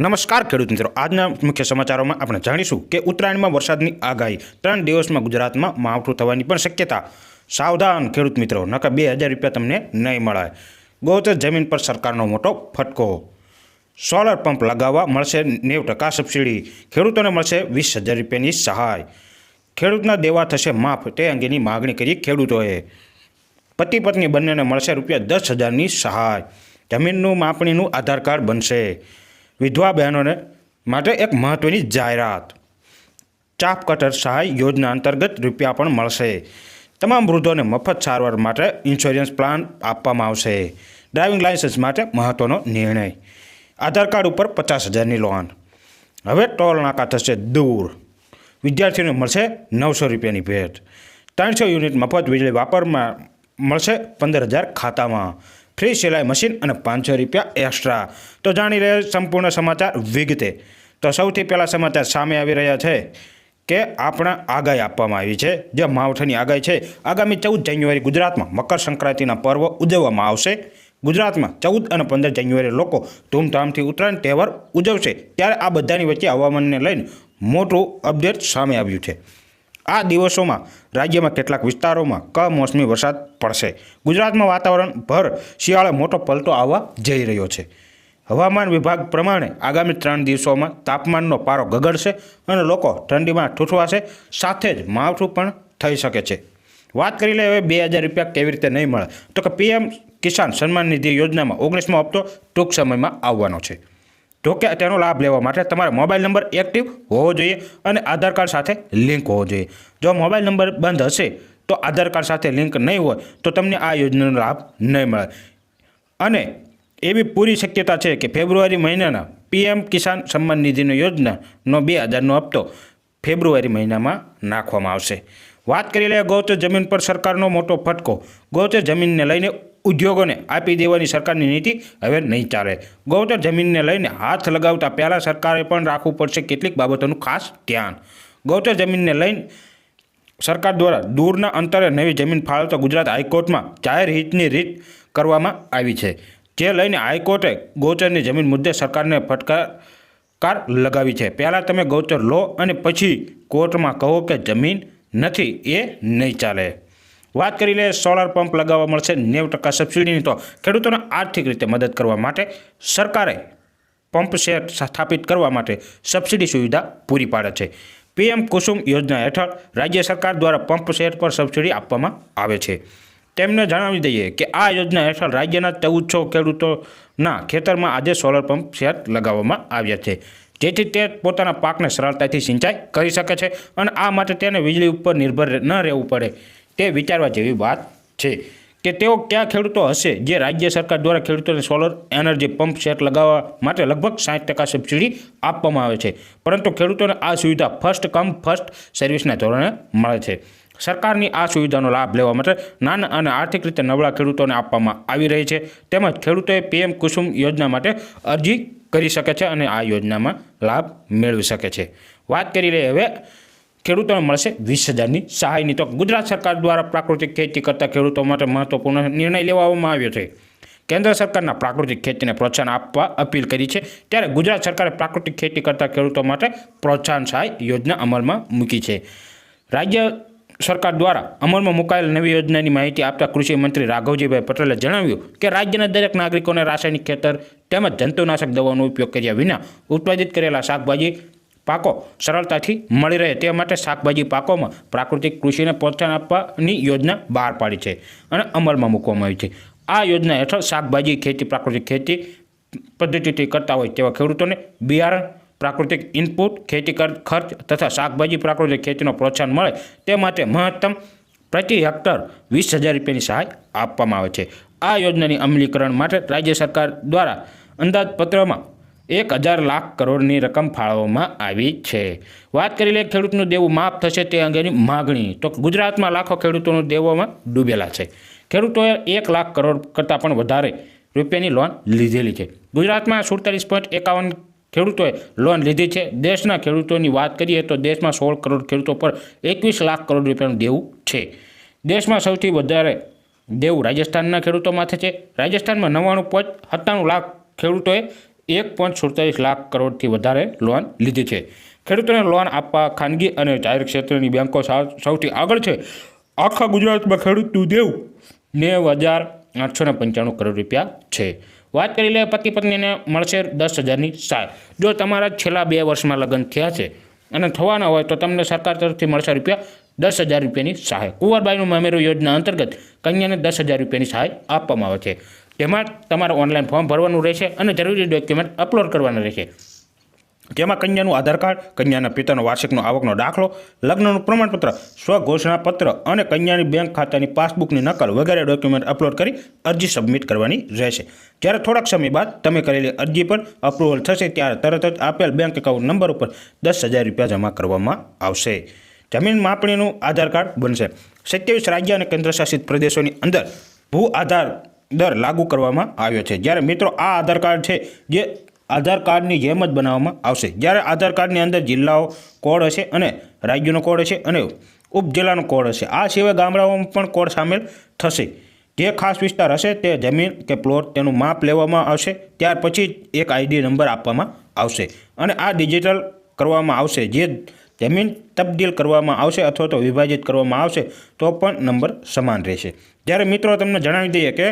નમસ્કાર ખેડૂત મિત્રો. આજના મુખ્ય સમાચારોમાં આપણે જાણીશું કે ઉત્તરાયણમાં વરસાદની આગાહી ત્રણ દિવસમાં ગુજરાતમાં માવઠું થવાની પણ શક્યતા. સાવધાન ખેડૂત મિત્રો નકા બે હજાર રૂપિયા તમને નહીં મળે. ગૌચર જમીન પર સરકારનો મોટો ફટકો. સોલર પંપ લગાવવા મળશે નેવ ટકા સબસિડી. ખેડૂતોને મળશે વીસ હજાર રૂપિયાની સહાય. ખેડૂતના દેવા થશે માફ, તે અંગેની માગણી કરી ખેડૂતોએ. પતિ પત્ની બંનેને મળશે રૂપિયા દસ હજારની સહાય. જમીનનું માપણીનું આધાર કાર્ડ બનશે. વિધવા બહેનોને માટે એક મહત્ત્વની જાહેરાત. ચાપ કટર સહાય યોજના અંતર્ગત રૂપિયા પણ મળશે. તમામ વૃદ્ધોને મફત સારવાર માટે ઇન્સ્યોરન્સ પ્લાન આપવામાં આવશે. ડ્રાઇવિંગ લાયસન્સ માટે મહત્ત્વનો નિર્ણય. આધાર કાર્ડ ઉપર પચાસ હજારની લોન હવે ટોલ નાકા થશે દૂર. વિદ્યાર્થીઓને મળશે નવસો રૂપિયાની ભેટ. ત્રણસો યુનિટ મફત વીજળી વાપરમાં મળશે પંદર હજાર ખાતામાં. ફ્રી સિલાઈ મશીન અને પાંચસો રૂપિયા એક્સ્ટ્રા તો જાણી રહ્યા સંપૂર્ણ સમાચાર વિગતે. તો સૌથી પહેલાં સમાચાર સામે આવી રહ્યા છે કે આપણા આગાહી આપવામાં આવી છે. જે માવઠાની આગાહી છે, આગામી ચૌદ જાન્યુઆરી ગુજરાતમાં મકર સંક્રાંતિના પર્વ ઉજવવામાં આવશે. ગુજરાતમાં ચૌદ અને પંદર જાન્યુઆરી લોકો ધૂમધામથી ઉત્તરાયણ તહેવાર ઉજવશે. ત્યારે આ બધાની વચ્ચે હવામાનને લઈને મોટું અપડેટ સામે આવ્યું છે. આ દિવસોમાં રાજ્યમાં કેટલાક વિસ્તારોમાં કમોસમી વરસાદ પડશે. ગુજરાતમાં વાતાવરણ ભર શિયાળે મોટો પલટો આવવા જઈ રહ્યો છે. હવામાન વિભાગ પ્રમાણે આગામી ત્રણ દિવસોમાં તાપમાનનો પારો ગગડશે અને લોકો ઠંડીમાં ઠૂઠવાશે, સાથે જ માવઠું પણ થઈ શકે છે. વાત કરી લે હવે બે હજાર રૂપિયા કેવી રીતે નહીં મળે. તો કે પીએમ કિસાન સન્માન નિધિ યોજનામાં ઓગણીસમો હપ્તો ટૂંક સમયમાં આવવાનો છે. જોકે તેનો લાભ લેવા માટે તમારો મોબાઈલ નંબર એક્ટિવ હોવો જોઈએ અને આધાર કાર્ડ સાથે લિંક હોવો જોઈએ. જો મોબાઈલ નંબર બંધ હશે તો આધાર કાર્ડ સાથે લિંક નહીં હોય તો તમને આ યોજનાનો લાભ નહીં મળે. અને એવી પૂરી શક્યતા છે કે ફેબ્રુઆરી મહિનાના પીએમ કિસાન સન્માન નિધિની યોજનાનો બે હજારનો હપ્તો ફેબ્રુઆરી મહિનામાં નાખવામાં આવશે. વાત કરી લઈએ ગૌચર જમીન પર સરકારનો મોટો ફટકો. ગૌચર જમીનને લઈને ઉદ્યોગોને આપી દેવાની સરકારની નીતિ હવે નહીં ચાલે. ગૌચર જમીનને લઈને હાથ લગાવતા પહેલાં સરકારે પણ રાખવું પડશે કેટલીક બાબતોનું ખાસ ધ્યાન. ગૌચર જમીનને લઈને સરકાર દ્વારા દૂરના અંતરે નવી જમીન ફાળવતા ગુજરાત હાઈકોર્ટમાં જાહેર હિતની રીત કરવામાં આવી છે. જે લઈને હાઈકોર્ટે ગૌચરની જમીન મુદ્દે સરકારને ફટકાર લગાવી છે. પહેલાં તમે ગૌચર લો અને પછી કોર્ટમાં કહો કે જમીન નથી, એ નહીં ચાલે. વાત કરી લે સોલાર પંપ લગાવવા મળશે નેવ ટકા સબસિડીની તો ખેડૂતોને આર્થિક રીતે મદદ કરવા માટે સરકારે પંપ સેટ સ્થાપિત કરવા માટે સબસિડી સુવિધા પૂરી પાડે છે. પીએમ કુસુમ યોજના હેઠળ રાજ્ય સરકાર દ્વારા પંપ સેટ પર સબસિડી આપવામાં આવે છે. તેમને જણાવી દઈએ કે આ યોજના હેઠળ રાજ્યના ચૌદસો ખેડૂતોના ખેતરમાં આજે સોલર પંપ સેટ લગાવવામાં આવ્યા છે. જેથી તે પોતાના પાકને સરળતાથી સિંચાઈ કરી શકે છે અને આ માટે તેને વીજળી ઉપર નિર્ભર ન રહેવું પડે. તે વિચારવા જેવી વાત છે કે તેઓ કયા ખેડૂતો હશે? જે રાજ્ય સરકાર દ્વારા ખેડૂતોને સોલર એનર્જી પંપ સેટ લગાવવા માટે લગભગ સાઠ ટકા સબસિડી આપવામાં આવે છે. પરંતુ ખેડૂતોને આ સુવિધા ફર્સ્ટ કમ ફર્સ્ટ સર્વિસના ધોરણે મળે છે. સરકારની આ સુવિધાનો લાભ લેવા માટે નાના અને આર્થિક રીતે નબળા ખેડૂતોને આપવામાં આવી રહી છે. તેમજ ખેડૂતોએ પીએમ કુસુમ યોજના માટે અરજી કરી શકે છે અને આ યોજનામાં લાભ મેળવી શકે છે. વાત કરી રહી હવે ખેડૂતોને મળશે વીસ હજારની સહાયની. તો ગુજરાત સરકાર દ્વારા પ્રાકૃતિક ખેતી કરતા ખેડૂતો માટે મહત્વપૂર્ણ નિર્ણય લેવામાં આવ્યો છે. કેન્દ્ર સરકારના પ્રાકૃતિક ખેતીને પ્રોત્સાહન આપવા અપીલ કરી છે. ત્યારે ગુજરાત સરકારે પ્રાકૃતિક ખેતી કરતા ખેડૂતો માટે પ્રોત્સાહન સહાય યોજના અમલમાં મૂકી છે. રાજ્ય સરકાર દ્વારા અમલમાં મુકાયેલ નવી યોજનાની માહિતી આપતા કૃષિ મંત્રી રાઘવજીભાઈ પટેલે જણાવ્યું કે રાજ્યના દરેક નાગરિકોને રાસાયણિક ખેતર તેમજ જંતુનાશક દવાનો ઉપયોગ કર્યા વિના ઉત્પાદિત કરેલા શાકભાજી પાકો સરળતાથી મળી રહે તે માટે શાકભાજી પાકોમાં પ્રાકૃતિક કૃષિને પ્રોત્સાહન આપવાની યોજના બહાર પાડી છે અને અમલમાં મૂકવામાં આવી છે. આ યોજના હેઠળ શાકભાજી, ખેતી, પ્રાકૃતિક ખેતી પદ્ધતિથી કરતા હોય તેવા ખેડૂતોને બિયારણ, પ્રાકૃતિક ઇનપુટ, ખેતી ખર્ચ તથા શાકભાજી, પ્રાકૃતિક ખેતીનો પ્રોત્સાહન મળે તે માટે મહત્તમ પ્રતિ હેક્ટર વીસ હજાર રૂપિયાની સહાય આપવામાં આવે છે. આ યોજનાની અમલીકરણ માટે રાજ્ય સરકાર દ્વારા અંદાજપત્રમાં એક હજાર લાખ કરોડની રકમ ફાળવવામાં આવી છે. વાત કરી લે, ખેડૂતનું દેવું માફ થશે તે અંગેની માગણી. તો ગુજરાતમાં લાખો ખેડૂતોનું દેવોમાં ડૂબેલા છે. ખેડૂતોએ એક લાખ કરોડ કરતાં પણ વધારે રૂપિયાની લોન લીધેલી છે. ગુજરાતમાં સુડતાલીસ પોઈન્ટ એકાવન ખેડૂતોએ લોન લીધી છે. દેશના ખેડૂતોની વાત કરીએ તો દેશમાં સોળ કરોડ ખેડૂતો પર એકવીસ લાખ કરોડ રૂપિયાનું દેવું છે. દેશમાં સૌથી વધારે દેવું રાજસ્થાનના ખેડૂતો માથે છે. રાજસ્થાનમાં નવ્વાણું પોઈન્ટ સત્તાણું લાખ ખેડૂતોએ એક પોઈન્ટ સુડતાલીસ લાખ કરોડથી વધારે લોન લીધી છે. ખેડૂતોને લોન આપવા ખાનગી અને જાહેર ક્ષેત્રની બેન્કો સૌથી આગળ છે. આખા ગુજરાતમાં ખેડૂતનું દેવું નેવ હજાર આઠસો ને પંચાણું કરોડ રૂપિયા છે. વાત કરી લે પતિ પત્નીને મળશે દસ હજારની સહાય. જો તમારા છેલ્લા બે વર્ષમાં લગ્ન થયા છે અને થવાના હોય તો તમને સરકાર તરફથી મળશે રૂપિયા દસ હજાર રૂપિયાની સહાય. કુંવરબાઈનું મામેરું યોજના અંતર્ગત કન્યાને દસ હજાર રૂપિયાની સહાય આપવામાં આવે છે. તેમાં તમારે ઓનલાઈન ફોર્મ ભરવાનું રહેશે અને જરૂરી ડોક્યુમેન્ટ અપલોડ કરવાના રહેશે. જેમાં કન્યાનું આધાર કાર્ડ, કન્યાના પિતાનો વાર્ષિકનો આવકનો દાખલો, લગ્નનું પ્રમાણપત્ર સ્વઘોષણાપત્ર અને કન્યાની બેંક ખાતાની પાસબુકની નકલ વગેરે ડોક્યુમેન્ટ અપલોડ કરી અરજી સબમિટ કરવાની રહેશે. જ્યારે થોડાક સમય બાદ તમે કરેલી અરજી પર અપ્રુવલ થશે ત્યારે તરત જ આપેલ બેંક એકાઉન્ટ નંબર ઉપર દસ હજાર રૂપિયા જમા કરવામાં આવશે. જમીન માપણીનું આધાર કાર્ડ બનશે. સત્યાવીસ રાજ્ય અને કેન્દ્રશાસિત પ્રદેશોની અંદર ભૂ આધાર દર લાગુ કરવામાં આવ્યો છે. જ્યારે મિત્રો આ આધાર કાર્ડ છે જે આધાર કાર્ડની જેમ જ બનાવવામાં આવશે. જ્યારે આધાર કાર્ડની અંદર જિલ્લાઓ કોડ હશે અને રાજ્યનો કોડ હશે અને ઉપજિલ્લાનો કોડ હશે. આ સિવાય ગામડાઓમાં પણ કોડ સામેલ થશે. જે ખાસ વિસ્તાર હશે તે જમીન કે પ્લોટ તેનું માપ લેવામાં આવશે. ત્યાર પછી એક આઈડી નંબર આપવામાં આવશે અને આ ડિજિટલ કરવામાં આવશે. જે જમીન તબદીલ કરવામાં આવશે અથવા તો વિભાજિત કરવામાં આવશે, તો પણ નંબર સમાન રહેશે. જ્યારે મિત્રો તમને જણાવી દઈએ કે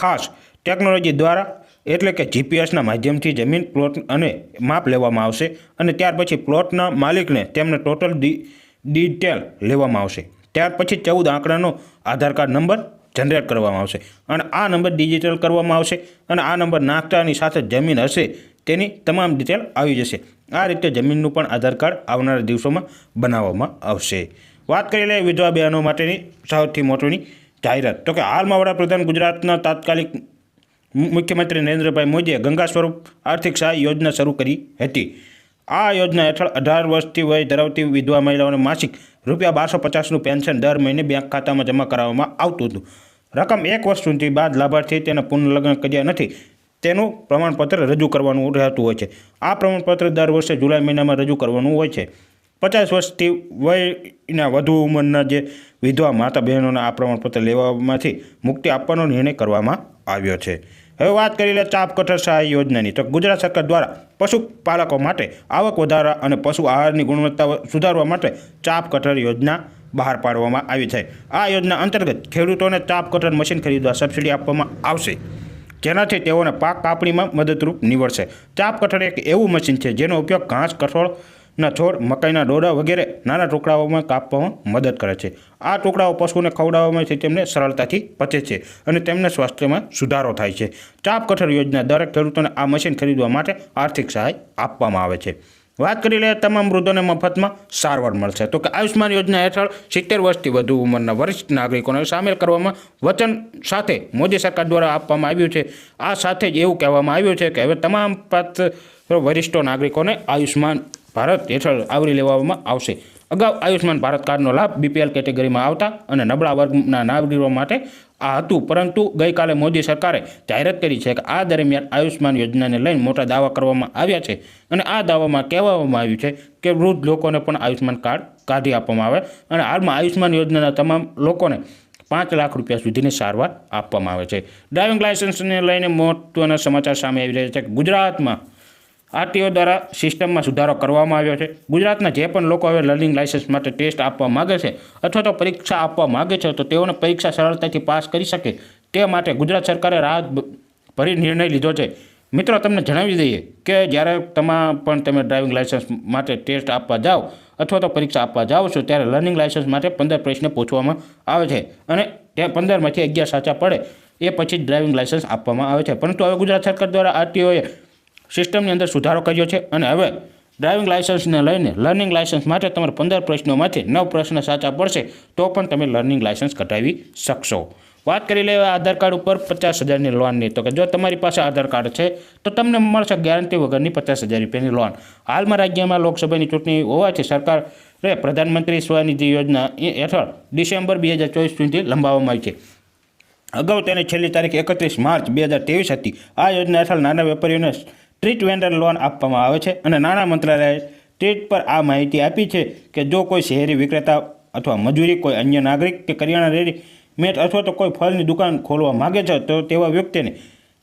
ખાસ ટેકનોલોજી દ્વારા એટલે કે જીપીએસના માધ્યમથી જમીન પ્લોટ અને માપ લેવામાં આવશે અને ત્યાર પછી પ્લોટના માલિકને તેમને ટોટલ ડિટેલ લેવામાં આવશે. ત્યાર પછી ચૌદ આંકડાનો આધાર કાર્ડ નંબર જનરેટ કરવામાં આવશે. અને આ નંબર ડિજિટલ કરવામાં આવશે અને આ નંબર નાખતાની સાથે જમીન હશે તેની તમામ ડિટેલ આવી જશે. આ રીતે જમીનનું પણ આધાર કાર્ડ આવનારા દિવસોમાં બનાવવામાં આવશે. વાત કરી લઈએ વિધવા બહેનો માટેની સૌથી મોટીની જાહેરાત. તો કે હાલમાં વડાપ્રધાન ગુજરાતના તાત્કાલિક મુખ્યમંત્રી નરેન્દ્રભાઈ મોદીએ ગંગા સ્વરૂપ આર્થિક સહાય યોજના શરૂ કરી હતી. આ યોજના હેઠળ અઢાર વર્ષથી વય ધરાવતી વિધવા મહિલાઓને માસિક રૂપિયા બારસો પચાસનું પેન્શન દર મહિને બેંક ખાતામાં જમા કરાવવામાં આવતું હતું. રકમ એક વર્ષ સુધી બાદ લાભાર્થી તેના પુનઃલગ્ન કર્યા નથી. તેનું પ્રમાણપત્ર રજૂ કરવાનું રહેતું હોય છે. આ પ્રમાણપત્ર દર વર્ષે જુલાઈ મહિનામાં રજૂ કરવાનું હોય છે. પચાસ વર્ષથી વયના વધુ ઉંમરના જે વિધવા માતા બહેનોને આ પ્રમાણપત્ર લેવામાંથી મુક્તિ આપવાનો નિર્ણય કરવામાં આવ્યો છે. હવે વાત કરી લે ચાપ કઠર સહાય યોજનાની. તો ગુજરાત સરકાર દ્વારા પશુપાલકો માટે આવક વધારવા અને પશુ આહારની ગુણવત્તા સુધારવા માટે ચાપ કઠર યોજના બહાર પાડવામાં આવી છે. આ યોજના અંતર્ગત ખેડૂતોને ચાપ કટર મશીન ખરીદવા સબસિડી આપવામાં આવશે. જેનાથી તેઓને પાક કાપણીમાં મદદરૂપ નીવડશે. ચાપ કઠળ એક એવું મશીન છે જેનો ઉપયોગ ઘાસ કઠોળના છોડ, મકાઈના ડોડા વગેરે નાના ટુકડાઓમાં કાપવામાં મદદ કરે છે. આ ટુકડાઓ પશુને ખવડાવવામાંથી તેમને સરળતાથી પચે છે અને તેમને સ્વાસ્થ્યમાં સુધારો થાય છે. ચાપ કઠર યોજના દરેક ખેડૂતોને આ મશીન ખરીદવા માટે આર્થિક સહાય આપવામાં આવે છે. વાત કરી લઈએ તમામ વૃદ્ધોને મફતમાં સારવાર મળશે. તો કે આયુષ્માન યોજના હેઠળ સિત્તેર વર્ષથી વધુ ઉંમરના વરિષ્ઠ નાગરિકોને સામેલ કરવામાં વચન સાથે મોદી સરકાર દ્વારા આપવામાં આવ્યું છે. આ સાથે જ એવું કહેવામાં આવ્યું છે કે હવે તમામ પાત્ર વરિષ્ઠ નાગરિકોને આયુષ્માન ભારત હેઠળ આવરી લેવામાં આવશે. અગાઉ આયુષ્માન ભારત કાર્ડનો લાભ બીપીએલ કેટેગરીમાં આવતા અને નબળા વર્ગના નાગરિકો માટે આ હતું. પરંતુ ગઈકાલે મોદી સરકારે જાહેરાત કરી છે કે આ દરમિયાન આયુષ્માન યોજનાને લઈને મોટા દાવા કરવામાં આવ્યા છે અને આ દાવામાં કહેવામાં આવ્યું છે કે વૃદ્ધ લોકોને પણ આયુષ્માન કાર્ડ કાઢી આપવામાં આવે અને હાલમાં આયુષ્માન યોજનાના તમામ લોકોને પાંચ લાખ રૂપિયા સુધીની સારવાર આપવામાં આવે છે. ડ્રાઇવિંગ લાયસન્સને લઈને મહત્ત્વના સમાચાર સામે આવી રહ્યા છે કે ગુજરાતમાં આરટીઓ દ્વારા સિસ્ટમમાં સુધારો કરવામાં આવ્યો છે. ગુજરાતના જે પણ લોકો હવે લર્નિંગ લાઇસન્સ માટે ટેસ્ટ આપવા માગે છે અથવા તો પરીક્ષા આપવા માગે છે, તો તેઓને પરીક્ષા સરળતાથી પાસ કરી શકે તે માટે ગુજરાત સરકારે રાહત ભરી નિર્ણય લીધો છે. મિત્રો, તમને જણાવી દઈએ કે જ્યારે તમા, પણ તમે ડ્રાઇવિંગ લાઇસન્સ માટે ટેસ્ટ આપવા જાઓ અથવા તો પરીક્ષા આપવા જાઓ છો, ત્યારે લર્નિંગ લાઇસન્સ માટે પંદર પ્રશ્ન પૂછવામાં આવે છે અને તે પંદરમાંથી અગિયાર સાચા પડે. એ પછી ડ્રાઇવિંગ લાઇસન્સ આપવામાં આવે છે. પરંતુ હવે ગુજરાત સરકાર દ્વારા આરટીઓએ સિસ્ટમની અંદર સુધારો કર્યો છે અને હવે ડ્રાઇવિંગ લાયસન્સને લઈને લર્નિંગ લાયસન્સ માટે તમારે પંદર પ્રશ્નોમાંથી નવ પ્રશ્ન સાચા પડશે, તો પણ તમે લર્નિંગ લાયસન્સ કઢાવી શકશો. વાત કરી લેવા આધાર કાર્ડ ઉપર પચાસ હજારની લોનની. તો કે જો તમારી પાસે આધાર કાર્ડ છે, તો તમને મળશે ગેરંટી વગરની પચાસ હજાર રૂપિયાની લોન. હાલમાં રાજ્યમાં લોકસભાની ચૂંટણી હોવાથી સરકારે પ્રધાનમંત્રી સ્વનિધિ યોજના હેઠળ ડિસેમ્બર બે હજાર ચોવીસ સુધી લંબાવવામાં આવી છે. અગાઉ તેની છેલ્લી તારીખ એકત્રીસ માર્ચ બે હજાર ત્રેવીસ હતી. આ યોજના હેઠળ નાના વેપારીઓને સ્ટ્રીટ વેન્ડર લોન આપવામાં આવે છે અને નાણાં મંત્રાલયે ટ્વીટ પર આ માહિતી આપી છે કે જો કોઈ શહેરી વિક્રેતા અથવા મજૂરી, કોઈ અન્ય નાગરિક કે કરિયાણા રેડીમેડ અથવા તો કોઈ ફળની દુકાન ખોલવા માગે છે, તો તેવા વ્યક્તિને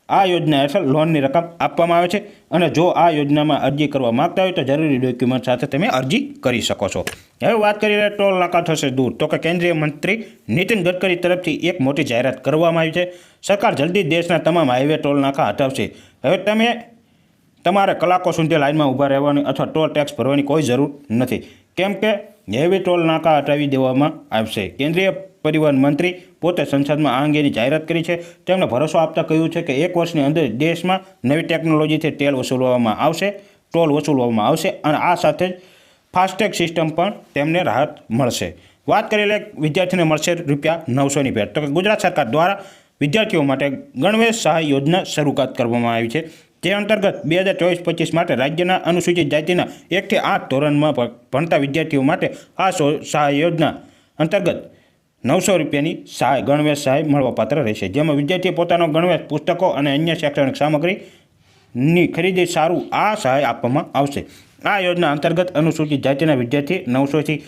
આ યોજના હેઠળ લોનની રકમ આપવામાં આવે છે અને જો આ યોજનામાં અરજી કરવા માંગતા હોય તો જરૂરી ડોક્યુમેન્ટ સાથે તમે અરજી કરી શકો છો. હવે વાત કરીએ ટોલ નાકા થશે દૂર. તો કે કેન્દ્રીય મંત્રી નીતિન ગડકરી તરફથી એક મોટી જાહેરાત કરવામાં આવી છે. સરકાર જલ્દી દેશના તમામ હાઈવે ટોલ નાકા હટાવશે. હવે તમે તમારે કલાકો સુધી લાઇનમાં ઊભા રહેવાની અથવા ટોલ ટેક્સ ભરવાની કોઈ જરૂર નથી. કેમ કે હેવી ટોલ નાકા હટાવી દેવામાં આવશે. કેન્દ્રીય પરિવહન મંત્રી પોતે સંસદમાં આ અંગેની જાહેરાત કરી છે. તેમણે ભરોસો આપતા કહ્યું છે કે એક વર્ષની અંદર દેશમાં નવી ટેકનોલોજીથી તેલ વસૂલવામાં આવશે, ટોલ વસૂલવામાં આવશે અને આ સાથે જ ફાસ્ટેગ સિસ્ટમ પણ તેમને રાહત મળશે. વાત કરીએ એટલે વિદ્યાર્થીને મળશે રૂપિયા નવસોની ભેટ. તો કે ગુજરાત સરકાર દ્વારા વિદ્યાર્થીઓ માટે ગણવેશ સહાય યોજના શરૂઆત કરવામાં આવી છે. જે અંતર્ગત બે હજાર ચોવીસ પચીસ માટે રાજ્યના અનુસૂચિત જાતિના એકથી આઠ ધોરણમાં ભણતા વિદ્યાર્થીઓ માટે આ સહાય યોજના અંતર્ગત નવસો રૂપિયાની સહાય, ગણવેશ સહાય મળવાપાત્ર રહેશે. જેમાં વિદ્યાર્થીઓ પોતાનો ગણવેશ, પુસ્તકો અને અન્ય શૈક્ષણિક સામગ્રીની ખરીદી સારું આ સહાય આપવામાં આવશે. આ યોજના અંતર્ગત અનુસૂચિત જાતિના વિદ્યાર્થી નવસોથી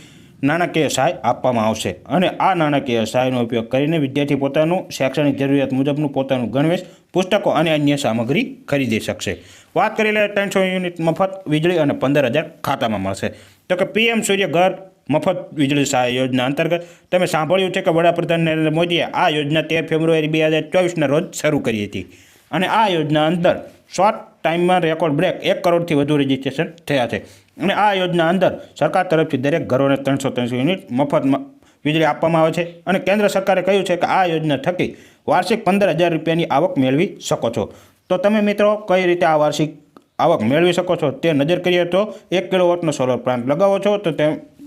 નાણાકીય સહાય આપવામાં આવશે. અને આ નાણાકીય સહાયનો ઉપયોગ કરીને વિદ્યાર્થી પોતાનું શૈક્ષણિક જરૂરિયાત મુજબનું પોતાનું ગણવેશ, પુસ્તકો અને અન્ય સામગ્રી ખરીદી શકશે. વાત કરી લે ત્રણસો યુનિટ મફત વીજળી અને પંદર હજાર ખાતામાં મળશે. તો કે પીએમ સૂર્ય ઘર મફત વીજળી સહાય યોજના અંતર્ગત તમે સાંભળ્યું છે કે વડાપ્રધાન નરેન્દ્ર મોદીએ આ યોજના તેર ફેબ્રુઆરી બે હજાર ચોવીસના રોજ શરૂ કરી હતી. અને આ યોજના અંદર શોર્ટ ટાઈમમાં રેકોર્ડ બ્રેક એક કરોડથી વધુ રજીસ્ટ્રેશન થયા છે. અને આ યોજના અંદર સરકાર તરફથી દરેક ઘરોને ત્રણસો ત્રણસો યુનિટ મફતમાં વીજળી આપવામાં આવે છે. અને કેન્દ્ર સરકારે કહ્યું છે કે આ યોજના થકી વાર્ષિક પંદર હજાર રૂપિયાની આવક મેળવી શકો છો. તો તમે મિત્રો કઈ રીતે આ વાર્ષિક આવક મેળવી શકો છો તે નજર કરીએ તો એક કિલોવોટનો સોલર પ્લાન્ટ લગાવો છો તો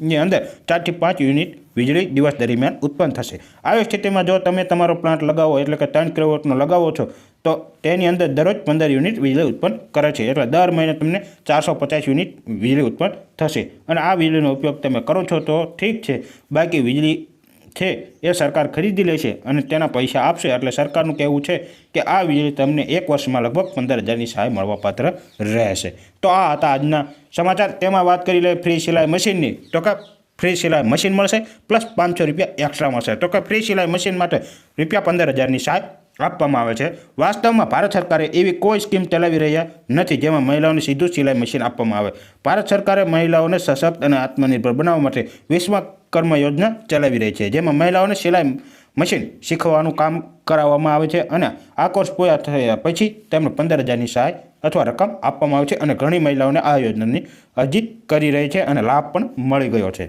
તેની અંદર ચારથી પાંચ યુનિટ વીજળી દિવસ દરમિયાન ઉત્પન્ન થશે. આવી સ્થિતિમાં જો તમે તમારો પ્લાન્ટ લગાવો, એટલે કે ત્રણ કિલોવોટનો લગાવો છો, તો તેની અંદર દરરોજ પંદર યુનિટ વીજળી ઉત્પન્ન કરે છે. એટલે દર મહિને તમને ચારસો પચાસ યુનિટ વીજળી ઉત્પન્ન થશે. અને આ વીજળીનો ઉપયોગ તમે કરો છો તો ઠીક છે. બાકી વીજળી છે એ સરકાર ખરીદી લેશે અને તેના પૈસા આપશે એટલે સરકારનું કહેવું છે કે આ વીજળી તમને એક વર્ષમાં લગભગ પંદર હજારની સહાય મળવાપાત્ર રહેશે. તો આ હતા આજના સમાચાર. તેમાં વાત કરી લે ફ્રી સિલાઈ મશીનની. તો કે ફ્રી સિલાઈ મશીન મળશે, પ્લસ પાંચસો રૂપિયા એક્સ્ટ્રા મળશે. તો કે ફ્રી સિલાઈ મશીન માટે રૂપિયા પંદર હજારની સહાય આપવામાં આવે છે. વાસ્તવમાં ભારત સરકારે એવી કોઈ સ્કીમ ચલાવી રહ્યા નથી જેમાં મહિલાઓને સીધું સિલાઈ મશીન આપવામાં આવે. ભારત સરકારે મહિલાઓને સશક્ત અને આત્મનિર્ભર બનાવવા માટે વિશ્વકર્મ યોજના ચલાવી રહી છે, જેમાં મહિલાઓને સિલાઈ મશીન શીખવાનું કામ કરાવવામાં આવે છે અને આ કોર્સ પૂરા થયા પછી તેમને પંદર હજારની સહાય અથવા રકમ આપવામાં આવે છે અને ઘણી મહિલાઓને આ યોજનાની અરજી કરી રહી છે અને લાભ પણ મળી ગયો છે.